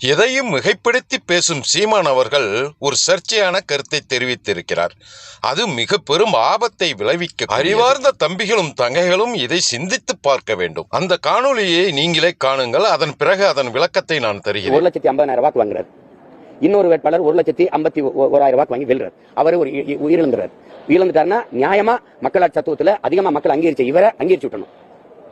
எதையும் மிகைப்படுத்தி பேசும் சீமான் அவர்கள் ஒரு சர்ச்சையான கருத்தை தெரிவித்திருக்கிறார். அது மிக பெரும் ஆபத்தை விளைவிக்க அறிவார்ந்த தம்பிகளும் தங்கைகளும் இதை சிந்தித்து பார்க்க வேண்டும். அந்த காணொளியை நீங்களே காணுங்கள். அதன் பிறகு அதன் விளக்கத்தை நான் ஒரு லட்சத்தி ஐம்பதாயிரம் ரூபாய் வாங்குறாரு. இன்னொரு வேட்பாளர் ஒரு லட்சத்தி ஐம்பத்தி ஓராயிரம் ரூபாய் வாங்கி வெல்றார் அவர் ஒரு இ- இ- உயிரிழந்துட்டாருன்னா நியாயமா மக்களாட்சி தத்துவத்துல அதிகமா மக்கள் அங்கீகரிச்ச இவரை அங்கீகரிச்சு விட்டணும்.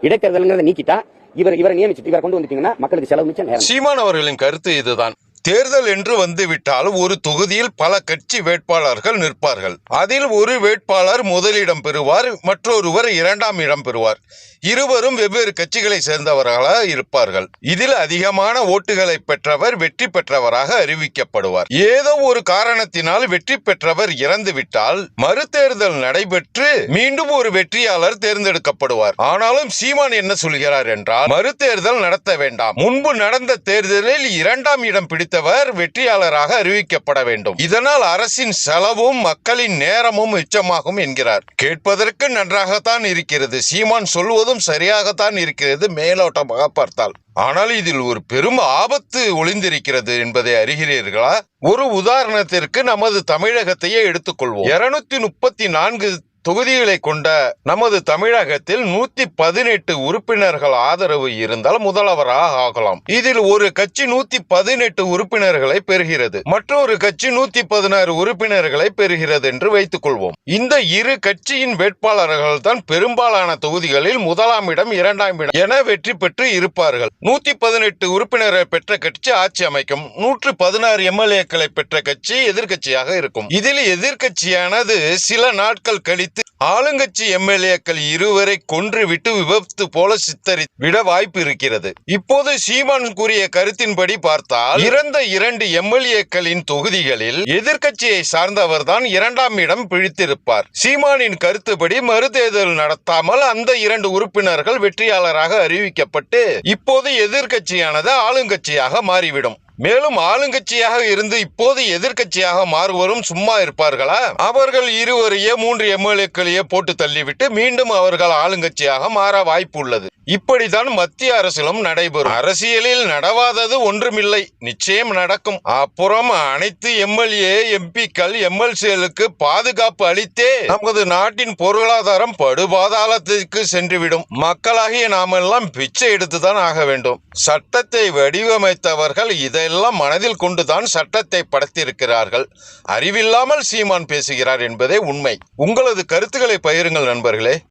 இடைத்தேர்தலுங்கிறத நீக்கிட்டா இவர் இவரை நியமிச்சுட்டு இவரை கொண்டு வந்துட்டீங்கன்னா மக்களுக்கு செலவு மிச்சம் சீமான் அவர்களின் கருத்து இதுதான். தேர்தல் என்று வந்துவிட்டால் ஒரு தொகுதியில் பல கட்சி வேட்பாளர்கள் நிற்பார்கள். அதில் ஒரு வேட்பாளர் முதலிடம் பெறுவார் மற்றொருவர் இரண்டாம் இடம் பெறுவார். இருவரும் வெவ்வேறு கட்சிகளை சேர்ந்தவர்களாக இருப்பார்கள். இதில் அதிகமான ஓட்டுகளை பெற்றவர் வெற்றி பெற்றவராக அறிவிக்கப்படுவார். ஏதோ ஒரு காரணத்தினால் வெற்றி பெற்றவர் இறந்துவிட்டால் மறுதேர்தல் நடைபெற்று மீண்டும் ஒரு வெற்றியாளர் தேர்ந்தெடுக்கப்படுவார். ஆனாலும் சீமான் என்ன சொல்கிறார் என்றால் மறுதேர்தல் நடத்த வேண்டாம். முன்பு நடந்த தேர்தலில் இரண்டாம் இடம் பிடித்த பிடித்தவர் வெற்றியாளராக அறிவிக்கப்பட வேண்டும். இதனால் அரசின் செலவும் மக்களின் நேரமும் மிச்சமாகும் என்கிறார். கேட்பதற்கு நன்றாகத்தான் இருக்கிறது. சீமான் சொல்வதும் சரியாகத்தான் இருக்கிறது. மேலோட்டமாக பார்த்தால். ஆனால் இதில் ஒரு பெரும் ஆபத்து ஒளிந்திருக்கிறது என்பதை அறிகிறீர்களா? ஒரு உதாரணத்திற்கு நமது தமிழகத்தையே எடுத்துக்கொள்வோம். இருநூத்தி முப்பத்தி நான்கு தொகுதிகளை கொண்ட நமது தமிழகத்தில் நூத்தி பதினெட்டு உறுப்பினர்கள் ஆதரவு இருந்தால் முதல்வராக ஆகலாம். இதில் ஒரு கட்சி நூத்தி பதினெட்டு உறுப்பினர்களை பெறுகிறது. மற்றொரு கட்சி நூத்தி பதினாறு உறுப்பினர்களை பெறுகிறது என்று வைத்துக் கொள்வோம். இந்த இரு கட்சியின் வேட்பாளர்கள் தான் பெரும்பாலான தொகுதிகளில் முதலாம் இடம் இரண்டாம் இடம் என வெற்றி பெற்று இருப்பார்கள். நூத்தி பதினெட்டு உறுப்பினரை பெற்ற கட்சி ஆட்சி அமைக்கும். நூற்று பதினாறு எம்எல்ஏக்களை பெற்ற கட்சி எதிர்க்கட்சியாக இருக்கும். இதில் எதிர்க்கட்சியானது சில நாட்கள் கழித்து ஆளுங்கட்சி எம்எல்ஏக்கள் இருவரை கொன்று விட்டு விபத்து போல சித்தரி விட வாய்ப்பு இருக்கிறது. இப்போது சீமான் கூறிய கருத்தின்படி பார்த்தால் இறந்த இரண்டு எம்எல்ஏக்களின் தொகுதிகளில் எதிர்க்கட்சியை சார்ந்தவர்தான் இரண்டாம் இடம் பிடித்திருப்பார். சீமானின் கருத்துப்படி மறுதேர்தல் நடத்தாமல் அந்த இரண்டு உறுப்பினர்கள் வெற்றியாளராக அறிவிக்கப்பட்டு இப்போது எதிர்க்கட்சியானது ஆளுங்கட்சியாக மாறிவிடும். மேலும் ஆளுங்கட்சியாக இருந்து இப்போது எதிர்க்கட்சியாக மாறுவரும் சும்மா இருப்பார்களா? அவர்கள் இருவரையே மூன்று எம்எல்ஏக்களையே போட்டு தள்ளிவிட்டு மீண்டும் அவர்கள் ஆளுங்கட்சியாக மாற வாய்ப்பு உள்ளது இப்படித்தான் மத்திய அரசிலும் நடைபெறும். அரசியலில் நடவாதது ஒன்றுமில்லை. நிச்சயம் நடக்கும். அப்புறம் அனைத்து எம்எல்ஏ எம்பிக்கள் எம்எல்சிகளுக்கு பாதுகாப்பு அளித்தே நமது நாட்டின் பொருளாதாரம் படுபாதாளத்திற்கு சென்றுவிடும். மக்களாகிய நாமெல்லாம் பிச்சை எடுத்துதான் ஆக வேண்டும். சட்டத்தை வடிவமைத்தவர்கள் இதை எல்லாம் மனதில் கொண்டுதான் சட்டத்தை படைத்திருக்கிறார்கள். அறிவில்லாமல் சீமான் பேசுகிறார் என்பதே உண்மை. உங்களது கருத்துக்களை பகிருங்கள் நண்பர்களே.